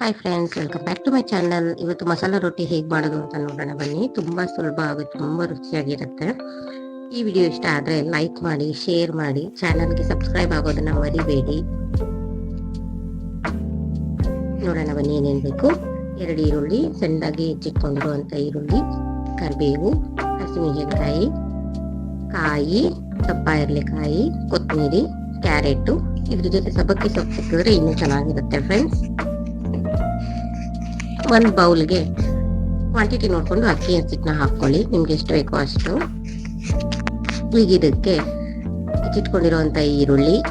Hi friends welcome back to my channel ಇವತ್ತು ಮಸಾಲಾ ರೊಟ್ಟಿ ಹೇಗೆ ಮಾಡೋದು ಅಂತ ನೋಡೋಣ ಬನ್ನಿ. ತುಂಬ ಸುಲಭ ಆಗುತ್ತೆ, ತುಂಬ ರುಚಿಯಾಗಿರುತ್ತೆ. ಈ ವಿಡಿಯೋ ಇಷ್ಟ ಆದರೆ ಲೈಕ್ ಮಾಡಿ ಶೇರ್ ಮಾಡಿ ಚಾನಲ್ಗೆ ಸಬ್ಸ್ಕ್ರೈಬ್ ಆಗೋದನ್ನ ಮರಿಬೇಡಿ. ನೋಡೋಣ ಬನ್ನಿ ಏನೇನು ಬೇಕು. ಎರಡು ಈರುಳ್ಳಿ, ಸಣ್ಣದಾಗಿ ಹೆಚ್ಚಿಟ್ಕೊಂಡಿರುವಂಥ ಈರುಳ್ಳಿ, ಕರಿಬೇವು, ಹಸಿಮೆಣಸಿನಕಾಯಿ, ಕಾಯಿ ದಪ್ಪ ಇರಲಿಕಾಯಿ ಕೊತ್ತಂಬರಿ, ಕ್ಯಾರೆಟು. ಇದ್ರ ಜೊತೆ ಸಬ್ಬಕ್ಕಿ ಸೊಪ್ಪು ಸಿಕ್ಕಿದ್ರೆ ಇನ್ನೂ ಚೆನ್ನಾಗಿರುತ್ತೆ ಫ್ರೆಂಡ್ಸ್ ಒಂದು ಬೌಲ್ಗೆ ಕ್ವಾಂಟಿಟಿ ನೋಡಿಕೊಂಡು ಅಕ್ಕಿ ಹಸಿಟ್ಟನ್ನ ಹಾಕ್ಕೊಳ್ಳಿ. ನಿಮ್ಗೆ ಎಷ್ಟು ಬೇಕೋ ಅಷ್ಟು. ಈಗ ಇದಕ್ಕೆ ಹೆಚ್ಚಿಟ್ಕೊಂಡಿರುವಂಥ ಈರುಳ್ಳಿ.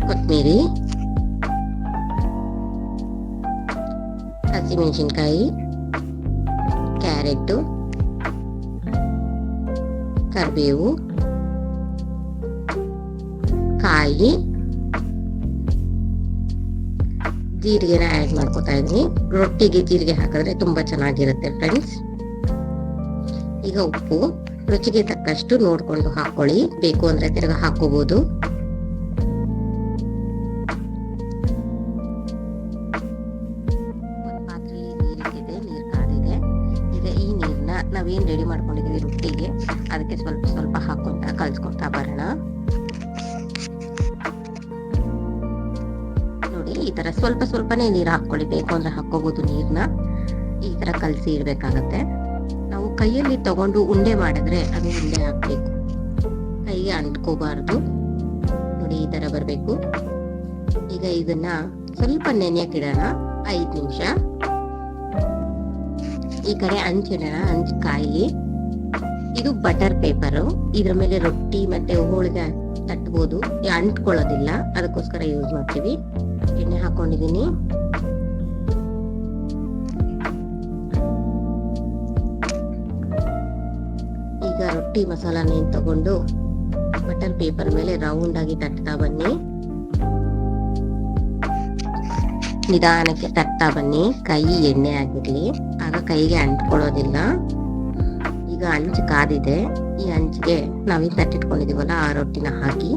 ಕೊತ್ತಂಬರಿ. ಹಸಿಮೆಣಸಿನ್ಕಾಯಿ. ಕ್ಯಾರೆಟು. ಕರಿಬೇವು. ಕಾಯಿ. ಜೀರಿಗೆನ ಆ್ಯಡ್ ಮಾಡ್ಕೊತಾ ಇದ್ದೀನಿ ರೊಟ್ಟಿಗೆ ಜೀರಿಗೆ ಹಾಕಿದ್ರೆ ತುಂಬಾ ಚೆನ್ನಾಗಿರುತ್ತೆ ಫ್ರೆಂಡ್ಸ್ ಈಗ ಉಪ್ಪು. ರುಚಿಗೆ ತಕ್ಕಷ್ಟು ನೋಡಿಕೊಂಡು ಹಾಕೊಳ್ಳಿ. ಬೇಕು ಅಂದ್ರೆ ತಿರ್ಗಾ ಹಾಕೋಬಹುದು ನಾವೇನು ರೆಡಿ ಮಾಡ್ಕೊಂಡಿದೀವಿ ರೊಟ್ಟಿಗೆ, ಅದಕ್ಕೆ ಸ್ವಲ್ಪ ಸ್ವಲ್ಪ ಸ್ವಲ್ಪನೇ ನೀರು ಹಾಕೊಳ್ಳಿ ಬೇಕು ಅಂದ್ರೆ ಹಾಕೋಬಹುದು ನೀರ್ನ. ಈ ತರ ಕಲಸಿ ಇಡ್ಬೇಕಾಗತ್ತೆ. ನಾವು ಕೈಯಲ್ಲಿ ತಗೊಂಡು ಉಂಡೆ ಮಾಡಿದ್ರೆ ಅದು ಉಂಡೆ ಹಾಕ್ಬೇಕು. ಕೈಗೆ ಅಂಟ್ಕೋಬಾರ್ದು. ನೋಡಿ, ಈ ತರ ಬರ್ಬೇಕು. ಈಗ ಇದನ್ನ ಸ್ವಲ್ಪ ನೆನೆಯಕ್ಕೆ ಇಡೋಣ, ಐದ್ ನಿಮಿಷ. ಈ ಕಡೆ ಹಂಚಿಡೋಣ ಹಂಚ್ ಕಾಯಿ. ಇದು ಬಟರ್ ಪೇಪರು. ಇದ್ರ ಮೇಲೆ ರೊಟ್ಟಿ ಮತ್ತೆ ಹೋಳಿಗೆ ತಟ್ಬೋದು. ಅಂಟ್ಕೊಳ್ಳೋದಿಲ್ಲ, ಅದಕ್ಕೋಸ್ಕರ ಯೂಸ್ ಮಾಡ್ತೀವಿ. ಎಣ್ಣೆ ಹಾಕೊಂಡಿದೀನಿ ಈಗ ರೊಟ್ಟಿ ಮಸಾಲಾನೇನ್ ತಗೊಂಡು ಬಟನ್ ಪೇಪರ್ ಮೇಲೆ ರೌಂಡ್ ಆಗಿ ತಟ್ತಾ ಬನ್ನಿ. ನಿಧಾನಕ್ಕೆ ತಟ್ತಾ ಬನ್ನಿ. ಕೈ ಎಣ್ಣೆ ಆಗಿರ್ಲಿ. ಆಗ ಕೈಗೆ ಅಂಟ್ಕೊಳ್ಳೋದಿಲ್ಲ. ಈಗ ಅಂಚು ಕಾದಿದೆ. ಈ ಅಂಚಿಗೆ ನಾವೀಗ ತಟ್ಟಿಟ್ಕೊಂಡಿದೀವಲ್ಲ ಆ ರೊಟ್ಟಿನ ಹಾಕಿ.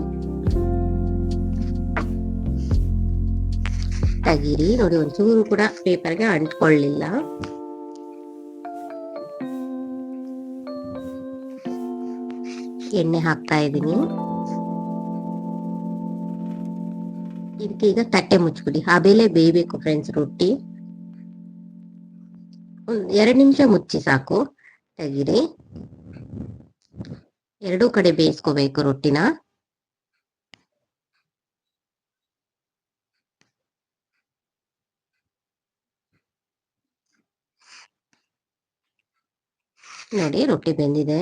ತೆಗೀರಿ ನೋಡಿ ಒಂಚೂರು ಕೂಡ ಪೇಪರ್ಗೆ ಅಂಟ್ಕೊಳ್ಳಿಲ್ಲ. ಎಣ್ಣೆ ಹಾಕ್ತಾ ಇದ್ದೀನಿ. ಇದಕ್ಕೆ ಈಗ ತಟ್ಟೆ ಮುಚ್ಬಿಡಿ ಆ ಬೇಲೆ ಬೇಯಬೇಕು ಫ್ರೆಂಡ್ಸ್ ರೊಟ್ಟಿ. ಒಂದ್ ಎರಡು ನಿಮಿಷ ಮುಚ್ಚಿ ಸಾಕು. ತೆಗೀರಿ. ಎರಡೂ ಕಡೆ ಬೇಯಿಸ್ಕೋಬೇಕು ರೊಟ್ಟಿನ. ನೋಡಿ ರೊಟ್ಟಿ ಬೆಂದಿದೆ.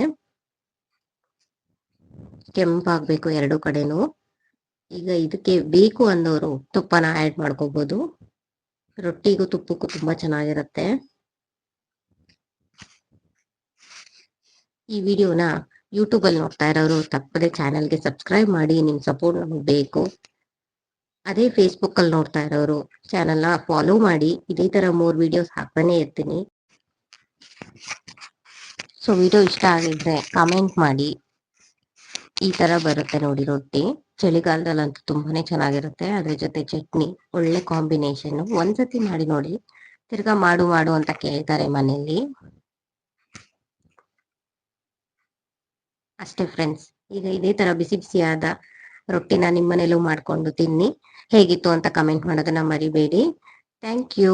ಕೆಂಪಾಗ್ಬೇಕು ಎರಡು ಕಡೆನೂ. ಈಗ ಇದಕ್ಕೆ ಬೇಕು ಅನ್ನೋರು ತುಪ್ಪನ ಆಡ್ ಮಾಡ್ಕೋಬೋದು. ರೊಟ್ಟಿಗೂ ತುಪ್ಪಕ್ಕೂ ತುಂಬಾ ಚೆನ್ನಾಗಿರುತ್ತೆ. ಈ ವಿಡಿಯೋನ ಯೂಟ್ಯೂಬ್ ಅಲ್ಲಿ ನೋಡ್ತಾ ಇರೋರು ತಪ್ಪದೆ ಚಾನೆಲ್ಗೆ ಸಬ್ಸ್ಕ್ರೈಬ್ ಮಾಡಿ, ನಿಮ್ ಸಪೋರ್ಟ್ ನಮಗೆ ಬೇಕು. ಅದೇ ಫೇಸ್ಬುಕ್ ಅಲ್ಲಿ ನೋಡ್ತಾ ಇರೋರು ಚಾನೆಲ್ನ ಫಾಲೋ ಮಾಡಿ. ಇದೇ ತರ ಮೂರ್ ವಿಡಿಯೋಸ್ ಹಾಕ್ತಾನೆ ಇರ್ತೀನಿ. ಸೊ ವಿಡಿಯೋ ಇಷ್ಟ ಆಗಿದ್ರೆ ಕಮೆಂಟ್ ಮಾಡಿ. ಈ ತರ ಬರುತ್ತೆ ನೋಡಿ ರೊಟ್ಟಿ. ಚಳಿಗಾಲದಲ್ಲಂತೂ ತುಂಬಾನೇ ಚೆನ್ನಾಗಿರುತ್ತೆ. ಅದ್ರ ಜೊತೆ ಚಟ್ನಿ, ಒಳ್ಳೆ ಕಾಂಬಿನೇಷನ್ ಒಂದ್ಸತಿ ಮಾಡಿ ನೋಡಿ. ತಿರ್ಗಾ ಮಾಡು ಮಾಡು ಅಂತ ಕೇಳ್ತಾರೆ ಮನೆಯಲ್ಲಿ. ಅಷ್ಟೇ ಫ್ರೆಂಡ್ಸ್ ಈಗ ಇದೇ ತರ ಬಿಸಿ ಬಿಸಿಯಾದ ರೊಟ್ಟಿನ ನಿಮ್ಮನೇಲೂ ಮಾಡ್ಕೊಂಡು ತಿನ್ನಿ. ಹೇಗಿತ್ತು ಅಂತ ಕಮೆಂಟ್ ಮಾಡೋದನ್ನ ಮರಿಬೇಡಿ. Thank you